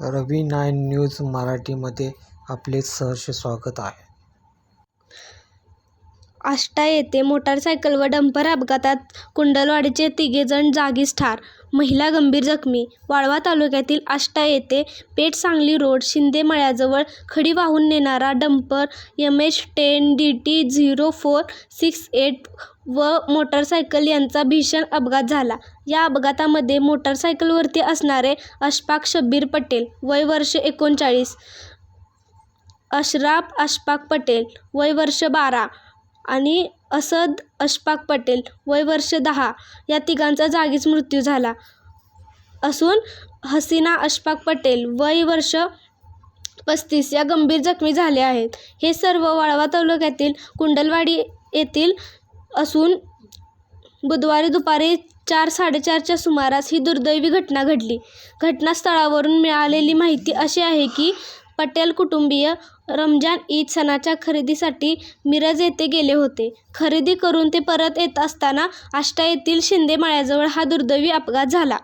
रवी nine news मराठीमध्ये आपले सहर्ष स्वागत आहे. आष्टा येथे मोटारसायकल व डंपर अपघातात कुंडलवाडीचे तिघेजण जागीच ठार महिला गंभीर जखमी. वाळवा तालुक्यातील आष्टा येथे पेठ सांगली रोड शिंदे मळ्याजवळ खडी वाहून नेणारा dumper M H ten D T zero four six eight व मोटारसायकल यांचा भीषण अपघात झाला. या अपघातामध्ये मोटारसायकलवरती असणारे अशफाक शब्बीर पटेल वय वर्ष एकोणचाळीस अशराफ अशफाक पटेल वय वर्ष बारा आणि असद अशफाक पटेल वय वर्ष दहा या तिघांचा जागीच मृत्यू झाला. असून हसीना अशफाक पटेल वय वर्ष पस्तीस या गंभीर जखमी झाल्या आहेत. हे सर्व वाळवा तालुक्यातील कुंडलवाडी येथील असून बुधवारी दुपारी चार साडेचारच्या सुमारास ही दुर्दैवी घटना घडली. घटनास्थळावरून मिळालेली माहिती अशी आहे की पटेल कुटुंबीय रमजान ईद सणाच्या खरेदीसाठी मिरज येथे गेले होते. खरेदी करून ते परत येत असताना आष्टा येथील शिंदे मळ्याजवळ हा दुर्दैवी अपघात झाला.